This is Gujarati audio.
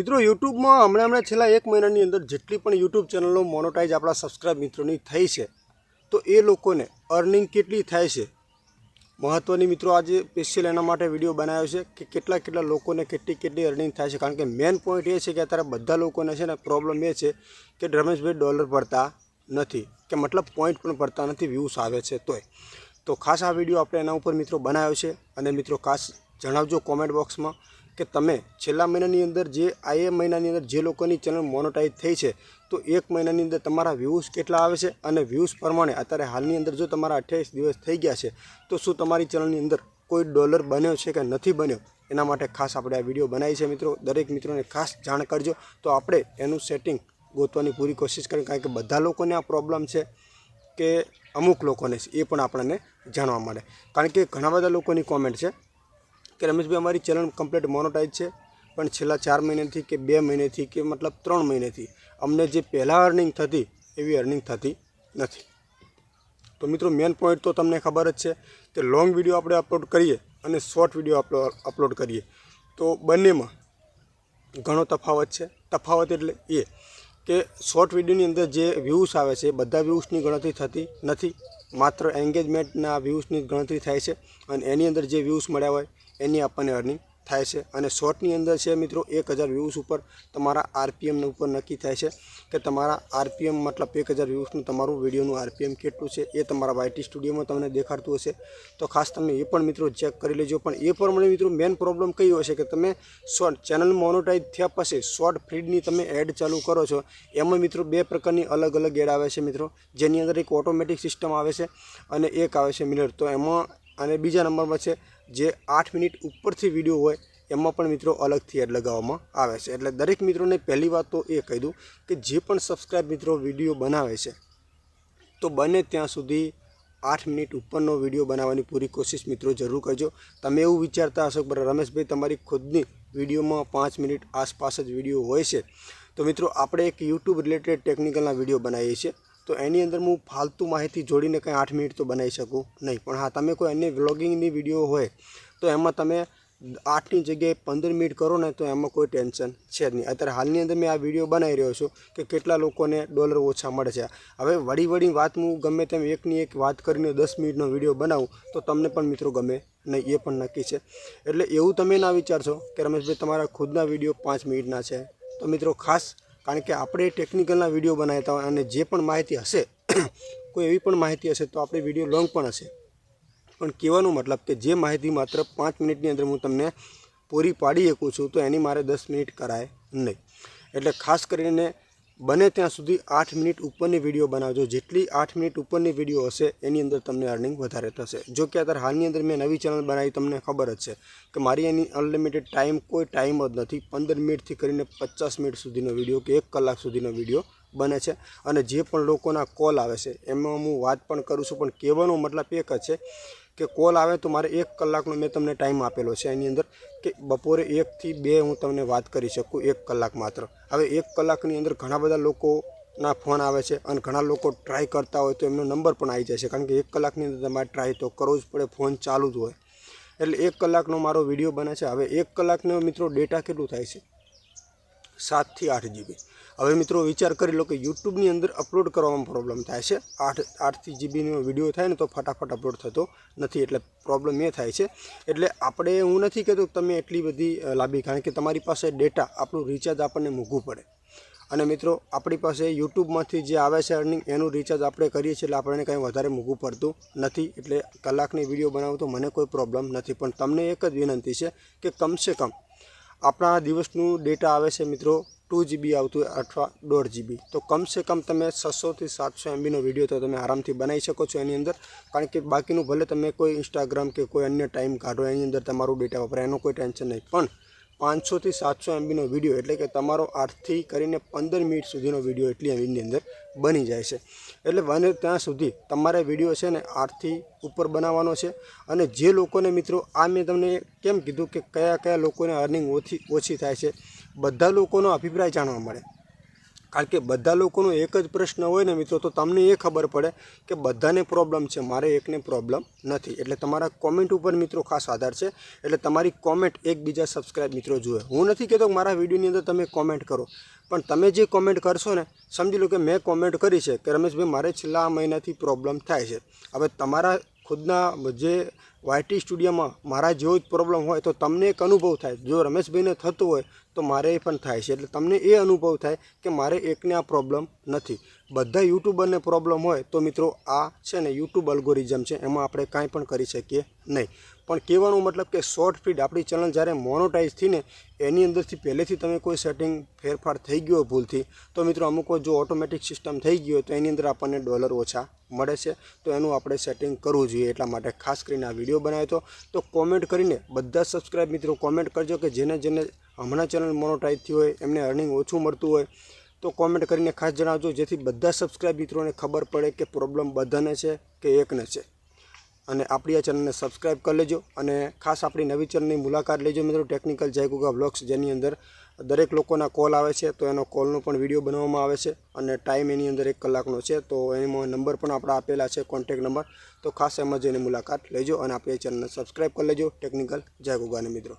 મિત્રો, યુટ્યુબમાં હમણાં હમણાં છેલ્લા એક મહિનાની અંદર જેટલી પણ યુટ્યુબ ચેનલો મોનોટાઈઝ આપણા સબસ્ક્રાઇબ મિત્રોની થઈ છે, તો એ લોકોને અર્નિંગ કેટલી થાય છે? મહત્ત્વની મિત્રો, આજે સ્પેશિયલ એના માટે વીડિયો બનાવ્યો છે કે કેટલા કેટલા લોકોને કેટલી કેટલી અર્નિંગ થાય છે. કારણ કે મેઇન પોઈન્ટ એ છે કે અત્યારે બધા લોકોને છે ને પ્રોબ્લેમ એ છે કે રમેશભાઈ ડોલર પડતા નથી, કે મતલબ પોઈન્ટ પણ પડતા નથી વ્યૂઝ આવે છે તોય. તો ખાસ આ વીડિયો આપણે એના ઉપર મિત્રો બનાવ્યો છે. અને મિત્રો, ખાસ જણાવજો કોમેન્ટ બોક્સમાં કે તમે છેલ્લા મહિનાની અંદર જે, આ એ મહિનાની અંદર જે લોકોની ચેનલ મોનોટાઈઝ થઈ છે, તો એક મહિનાની અંદર તમારા વ્યૂઝ કેટલા આવે છે અને વ્યૂઝ પ્રમાણે અત્યારે હાલની અંદર જો તમારા અઠ્યાવીસ દિવસ થઈ ગયા છે, તો શું તમારી ચેનલની અંદર કોઈ ડોલર બન્યો છે કે નથી બન્યો? એના માટે ખાસ આપણે આ વીડિયો બનાવી છે મિત્રો. દરેક મિત્રોને ખાસ જાણ કરજો. તો આપણે એનું સેટિંગ ગોતવાની પૂરી કોશિશ કરીએ, કારણ કે બધા લોકોને આ પ્રોબ્લેમ છે કે અમુક લોકોને એ પણ આપણને જાણવા મળે. કારણ કે ઘણા બધા લોકોની કોમેન્ટ છે કે રમેશભાઈ, અમારી ચેનલ કમ્પ્લીટ મોનોટાઈઝ છે, પણ છેલ્લા ચાર મહિનેથી કે બે મહિનેથી કે મતલબ ત્રણ મહિનેથી અમને જે પહેલાં અર્નિંગ થતી, એવી અર્નિંગ થતી નથી. તો મિત્રો મેન પોઈન્ટ તો તમને ખબર જ છે કે લોંગ વીડિયો આપણે અપલોડ કરીએ અને શોર્ટ વીડિયો અપલોડ કરીએ. તો બંનેમાં ઘણો તફાવત છે. તફાવત એટલે એ કે શોર્ટ વિડીયોની અંદર જે વ્યૂઝ આવે છે, બધા વ્યૂઝની ગણતરી થતી નથી. માત્ર એન્ગેજમેન્ટના વ્યૂઝની ગણતરી થાય છે અને એની અંદર જે વ્યૂઝ મળ્યા હોય એની આપણને અર્નિંગ થાય છે. અને શોર્ટની અંદર છે મિત્રો, એક હજાર વ્યૂઝ ઉપર તમારા આરપીએમના ઉપર નક્કી થાય છે કે તમારા આરપીએમ મતલબ એક હજાર વ્યૂઝનું તમારું વિડીયોનું આરપીએમ કેટલું છે, એ તમારા વાયટી સ્ટુડિયોમાં તમને દેખાડતું હશે. તો ખાસ તમે એ પણ મિત્રો ચેક કરી લેજો. પણ એ પ્રમાણે મિત્રો મેઇન પ્રોબ્લેમ કઈ હશે કે તમે શોર્ટ ચેનલ મોનોટાઈઝ થયા પછી શોર્ટ ફીડની તમે એડ ચાલુ કરો છો. એમાં મિત્રો બે પ્રકારની અલગ અલગ એડ આવે છે મિત્રો. જેની અંદર એક ઓટોમેટિક સિસ્ટમ આવે છે અને એક આવે છે મિલર તો એમાં અને બીજા નંબરમાં છે જે આઠ મિનિટ ઉપરથી વીડિયો હોય, એમાં પણ મિત્રો અલગથી એડ લગાવવામાં આવે છે. એટલે દરેક મિત્રોને પહેલી વાત તો એ કહી દઉં કે જે પણ સબસ્ક્રાઈબ મિત્રો વીડિયો બનાવે છે, તો બને ત્યાં સુધી આઠ મિનિટ ઉપરનો વીડિયો બનાવવાની પૂરી કોશિશ મિત્રો જરૂર કરજો. તમે એવું વિચારતા હશો કે રમેશભાઈ તમારી ખુદની વિડીયોમાં પાંચ મિનિટ આસપાસ જ વીડિયો હોય છે. તો મિત્રો, આપણે એક યુટ્યુબ રિલેટેડ ટેકનિકલના વીડિયો બનાવીએ છીએ. તો એની અંદર હું ફાલતુ માહિતી જોડીને કંઈ આઠ મિનિટ તો બનાવી શકું નહીં. પણ હા, તમે કોઈ અન્ય વ્લોગિંગની વીડિયો હોય, તો એમાં તમે આઠની જગ્યાએ પંદર મિનિટ કરો ને તો એમાં કોઈ ટેન્શન છે જ નહીં. અત્યારે હાલની અંદર મેં આ વીડિયો બનાવી રહ્યો છું કે કેટલા લોકોને ડોલર ઓછા મળે છે. હવે વળી વળી વાત હું ગમે તેમ એકની એક વાત કરીને દસ મિનિટનો વીડિયો બનાવું, તો તમને પણ મિત્રો ગમે નહીં, એ પણ નક્કી છે. એટલે એવું તમે ના વિચારશો કે રમેશભાઈ, તમારા ખુદના વીડિયો પાંચ મિનિટના છે. તો મિત્રો ખાસ કારણ કે આપણે ટેકનિકલના વીડિયો બનાવતા હોય અને જે પણ માહિતી હશે, કોઈ એવી પણ માહિતી હશે તો આપણે વીડિયો લોંગ પણ હશે. પણ કહેવાનો મતલબ કે જે માહિતી માત્ર પાંચ મિનિટની અંદર હું તમને પૂરી પાડી શકું છું, તો એની મારે દસ મિનિટ કરાય નહીં. એટલે ખાસ કરીને બને ત્યાં સુધી આઠ મિનિટ ઉપરની વીડિયો બનાવજો. જેટલી આઠ મિનિટ ઉપરની વીડિયો હશે, એની અંદર તમને અર્નિંગ વધારે થશે. જો કે અત્યારે હાલની અંદર મેં નવી ચેનલ બનાવી, તમને ખબર જ છે કે મારી એની અનલિમિટેડ ટાઈમ કોઈ ટાઈમ જ નથી. પંદર મિનિટથી કરીને પચાસ મિનિટ સુધીનો વીડિયો કે એક કલાક સુધીનો વીડિયો બને છે. અને જે પણ લોકોના કોલ આવે છે, એમાં હું વાત પણ કરું છું. પણ કહેવાનો મતલબ એક જ છે કે કોલ આવે તો મારે એક કલાકનો મેં તમને ટાઈમ આપેલો છે એની અંદર કે બપોરે એકથી બે હું તમને વાત કરી શકું એક કલાક માત્ર. હવે એક કલાકની અંદર ઘણા બધા લોકોના ફોન આવે છે અને ઘણા લોકો ટ્રાય કરતા હોય તો એમનો નંબર પણ આવી જાય છે. કારણ કે એક કલાકની અંદર તમારે ટ્રાય તો કરવો જ પડે, ફોન ચાલુ જ હોય. એટલે એક કલાકનો મારો વીડિયો બને છે. હવે એક કલાકનો મિત્રો ડેટા કેટલું થાય છે? સાતથી આઠ જીબી હવે મિત્રો વિચાર કરી લો કે યુટ્યુબની અંદર અપલોડ કરવામાં પ્રોબ્લેમ થાય છે. આઠ, આઠથી જીબીનો વીડિયો થાય ને તો ફટાફટ અપલોડ થતો નથી એટલે પ્રોબ્લેમ એ થાય છે. એટલે આપણે હું નથી કહેતો તમે એટલી બધી લાંબી, કારણ કે તમારી પાસે ડેટા આપણું રિચાર્જ આપણને મૂકવું પડે. અને મિત્રો આપણી પાસે યુટ્યુબમાંથી જે આવે છે અર્નિંગ એનું રિચાર્જ આપણે કરીએ છીએ એટલે આપણને કંઈ વધારે મૂકવું પડતું નથી. એટલે કલાકની વીડિયો બનાવું તો મને કોઈ પ્રોબ્લેમ નથી. પણ તમને એક જ વિનંતી છે કે કમસે કમ આપણા દિવસનું ડેટા આવે છે મિત્રો ટુ જીબી આવતું હોય અથવા દોઢ જીબી તો કમસે કમ તમે છસોથી સાતસો એમબીનો વીડિયો તો તમે આરામથી બનાવી શકો છો એની અંદર. કારણ કે બાકીનું ભલે તમે કોઈ ઇન્સ્ટાગ્રામ કે કોઈ અન્ય ટાઈમ કાઢો, એની અંદર તમારું ડેટા વપરાય એનું કોઈ ટેન્શન નહીં. પણ પાંચસોથી સાતસો એમબીનો વીડિયો એટલે કે તમારો આઠથી કરીને પંદર મિનિટ સુધીનો વીડિયો એટલી એમબીની અંદર બની જાય છે. એટલે બને ત્યાં સુધી તમારે વીડિયો છે ને આઠથી ઉપર બનાવવાનો છે અને જે લોકોને મિત્રો, આ મેં તમને કેમ કીધું કે કયા કયા લોકોને અર્નિંગ ઓછી ઓછી થાય છે, બધા લોકોનો અભિપ્રાય જાણવા મળે. કારણ કે બધા લોકોનો એક જ પ્રશ્ન હોય ને મિત્રો, તો તમને એ ખબર પડે કે બધાને પ્રોબ્લેમ છે. મારે એકને પ્રોબ્લેમ નથી. એટલે તમારા કોમેન્ટ ઉપર મિત્રો ખાસ આધાર છે. એટલે તમારી કોમેન્ટ એકબીજા સબસ્ક્રાઇબ મિત્રો જુએ. હું નથી કહેતો મારા વિડીયોની અંદર તમે કોમેન્ટ કરો. પણ તમે જે કોમેન્ટ કરશો ને, સમજી લો કે મેં કોમેન્ટ કરી છે કે રમેશભાઈ, મારે છેલ્લા મહિનાથી પ્રોબ્લેમ થાય છે. હવે તમારા ખુદના જે વાયટી સ્ટુડિયોમાં મારા જેવો જ પ્રોબ્લેમ હોય તો તમને એક અનુભવ થાય. જો રમેશભાઈને થતું હોય તો મારે એ પણ થાય છે. એટલે તમને એ અનુભવ થાય કે મારે એકને આ પ્રોબ્લેમ નથી. બધા યુટ્યુબરને પ્રોબ્લેમ હોય તો મિત્રો આ છે ને યુટ્યુબ અલ્ગોરિઝમ છે. એમાં આપણે કાંઈ પણ કરી શકીએ નહીં. પણ કહેવાનો મતલબ કે શોર્ટ ફીડ આપણી ચેનલ જ્યારે મોનોટાઈઝ થઈને એની અંદરથી પહેલેથી તમે કોઈ સેટિંગ ફેરફાર થઈ ગયો ભૂલથી, તો મિત્રો અમુક જો ઓટોમેટિક સિસ્ટમ થઈ ગયો તો એની અંદર આપણને ડોલર ઓછા મળે છે. તો એનું આપણે સેટિંગ કરવું જોઈએ એટલા માટે ખાસ કરીને આ વીડિયો બનાવ્યો તો કોમેન્ટ કરીને બધા સબસ્ક્રાઈબ મિત્રો કોમેન્ટ કરજો કે જેને જેને હમણાં ચેનલ મોનોટાઈઝ થઈ હોય, એમને અર્નિંગ ઓછું મળતું હોય, તો કોમેન્ટ કરીને ખાસ જણાવજો જેથી બધા સબસ્ક્રાઈબ મિત્રોને ખબર પડે કે પ્રોબ્લેમ બધાને છે કે એકને છે. અને આપણી આ ચેનલને સબસ્ક્રાઈબ કરી લેજો અને ખાસ આપણી નવી ચેનલની મુલાકાત લેજો મિત્રો ટેકનિકલ જયગુગા બ્લોગ્સ જેની અંદર દરેક લોકોના કોલ આવે છે, તો એનો કોલનો પણ વીડિયો બનાવવામાં આવે છે અને ટાઈમ એની અંદર એક કલાકનો છે, તો એમાં નંબર પણ આપણા આપેલા છે, કોન્ટેક નંબર. તો ખાસ એમાં જઈને મુલાકાત લેજો અને આપણી ચેનલને સબસ્ક્રાઈબ કરી લેજો ટેકનિકલ જયગુગાને મિત્રો.